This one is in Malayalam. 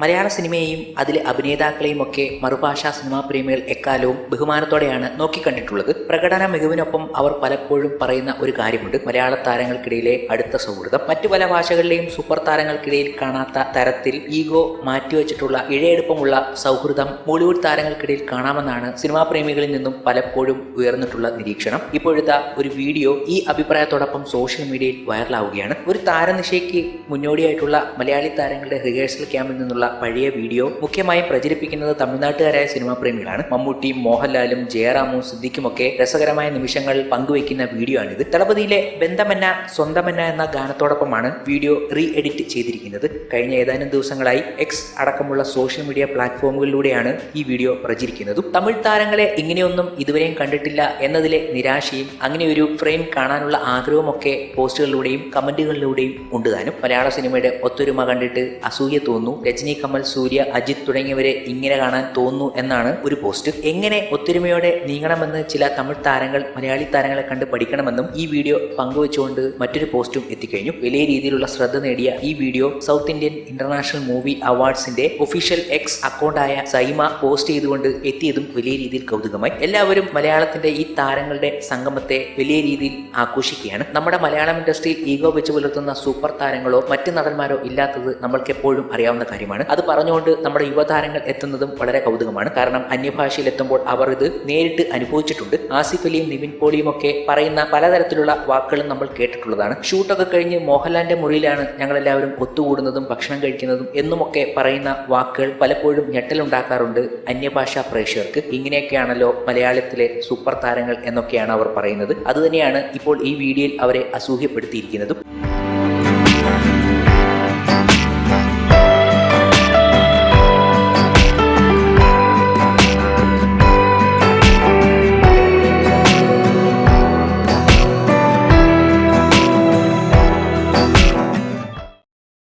മലയാള സിനിമയെയും അതിലെ അഭിനേതാക്കളെയും ഒക്കെ മറുഭാഷാ സിനിമാ പ്രേമികൾ എക്കാലവും ബഹുമാനത്തോടെയാണ് നോക്കിക്കണ്ടിട്ടുള്ളത്. പ്രകടന മികവിനൊപ്പം അവർ പലപ്പോഴും പറയുന്ന ഒരു കാര്യമുണ്ട്. മലയാള താരങ്ങൾക്കിടയിലെ അടുത്ത സൗഹൃദം. മറ്റു പല ഭാഷകളിലെയും സൂപ്പർ താരങ്ങൾക്കിടയിൽ കാണാത്ത തരത്തിൽ ഈഗോ മാറ്റിവെച്ചിട്ടുള്ള ഇഴയെടുപ്പമുള്ള സൗഹൃദം ബോളിവുഡ് താരങ്ങൾക്കിടയിൽ കാണാമെന്നാണ് സിനിമാ പ്രേമികളിൽ നിന്നും പലപ്പോഴും ഉയർന്നിട്ടുള്ള നിരീക്ഷണം. ഇപ്പോഴത്തെ ഒരു വീഡിയോ ഈ അഭിപ്രായത്തോടൊപ്പം സോഷ്യൽ മീഡിയയിൽ വൈറലാവുകയാണ്. ഒരു താരനിശയ്ക്ക് മുന്നോടിയായിട്ടുള്ള മലയാളി താരങ്ങളുടെ റിഹേഴ്സൽ ക്യാമ്പിൽ നിന്നുള്ള പഴയ വീഡിയോ മുഖ്യമായും പ്രചരിപ്പിക്കുന്നത് തമിഴ്നാട്ടുകാരായ സിനിമാ പ്രേമികളാണ്. മമ്മൂട്ടിയും മോഹൻലാലും ജയറാമും സിദ്ദിഖും ഒക്കെ രസകരമായ നിമിഷങ്ങൾ പങ്കുവയ്ക്കുന്ന വീഡിയോ ആണിത്. തളപതിയിലെ ബന്ധമെന്ന സ്വന്തമെന്ന എന്ന ഗാനത്തോടൊപ്പമാണ് വീഡിയോ റീ എഡിറ്റ് ചെയ്തിരിക്കുന്നത്. കഴിഞ്ഞ ഏതാനും ദിവസങ്ങളായി എക്സ് അടക്കമുള്ള സോഷ്യൽ മീഡിയ പ്ലാറ്റ്ഫോമുകളിലൂടെയാണ് ഈ വീഡിയോ പ്രചരിക്കുന്നതും. തമിഴ് താരങ്ങളെ ഇങ്ങനെയൊന്നും ഇതുവരെയും കണ്ടിട്ടില്ല എന്നതിലെ നിരാശയും അങ്ങനെ ഒരു ഫ്രെയിം കാണാനുള്ള ആഗ്രഹമൊക്കെ പോസ്റ്റുകളിലൂടെയും കമന്റുകളിലൂടെയും ഉണ്ട് താനും. മലയാള സിനിമയുടെ ഒത്തൊരുമ കണ്ടിട്ട് അസൂയ തോന്നുന്നു. രജനി കമൽ സൂര്യ അജിത് തുടങ്ങിയവരെ ഇങ്ങനെ കാണാൻ തോന്നുന്നു എന്നാണ് ഒരു പോസ്റ്റ് എങ്ങനെ ഒത്തൊരുമയോടെ നീങ്ങണമെന്ന് ചില തമിഴ് താരങ്ങൾ മലയാളി താരങ്ങളെ കണ്ട് പഠിക്കണമെന്നും ഈ വീഡിയോ പങ്കുവച്ചുകൊണ്ട് മറ്റൊരു പോസ്റ്റും എത്തിക്കഴിഞ്ഞു. വലിയ രീതിയിലുള്ള ശ്രദ്ധ നേടിയ ഈ video South Indian international movie അവാർഡ്സിന്റെ official X അക്കൗണ്ടായ സൈമ പോസ്റ്റ് ചെയ്തുകൊണ്ട് എത്തിയതും വലിയ രീതിയിൽ കൗതുകമായി. എല്ലാവരും മലയാളത്തിന്റെ ഈ താരങ്ങളുടെ സംഗമത്തെ വലിയ രീതിയിൽ ആഘോഷിക്കുകയാണ്. നമ്മുടെ മലയാളം ഇൻഡസ്ട്രിയിൽ ഈഗോ വെച്ച് പുലർത്തുന്ന സൂപ്പർ താരങ്ങളോ മറ്റ് നടന്മാരോ ഇല്ലാത്തത് നമ്മൾക്ക് എപ്പോഴും അറിയാവുന്ന കാര്യമാണ്. അത് പറഞ്ഞുകൊണ്ട് നമ്മുടെ യുവതാരങ്ങൾ എത്തുന്നതും വളരെ കൗതുകമാണ്. കാരണം അന്യഭാഷയിൽ എത്തുമ്പോൾ അവർ ഇത് നേരിട്ട് അനുഭവിച്ചിട്ടുണ്ട്. ആസിഫ് അലിയും നിവിൻ പോളിയും ഒക്കെ പറയുന്ന പലതരത്തിലുള്ള വാക്കുകളും നമ്മൾ കേട്ടിട്ടുള്ളതാണ്. ഷൂട്ടൊക്കെ കഴിഞ്ഞ് മോഹൻലാലിന്റെ മുറിയിലാണ് ഞങ്ങൾ എല്ലാവരും ഒത്തുകൂടുന്നതും ഭക്ഷണം കഴിക്കുന്നതും എന്നുമൊക്കെ പറയുന്ന വാക്കുകൾ പലപ്പോഴും ഞെട്ടലുണ്ടാക്കാറുണ്ട് അന്യഭാഷാ പ്രേക്ഷകർക്ക്. ഇങ്ങനെയൊക്കെയാണല്ലോ മലയാളത്തിലെ സൂപ്പർ താരങ്ങൾ എന്നൊക്കെയാണ് അവർ പറയുന്നത്. അതുതന്നെയാണ് ഇപ്പോൾ ഈ വീഡിയോയിൽ അവരെ അസൂഹ്യപ്പെടുത്തിയിരിക്കുന്നതും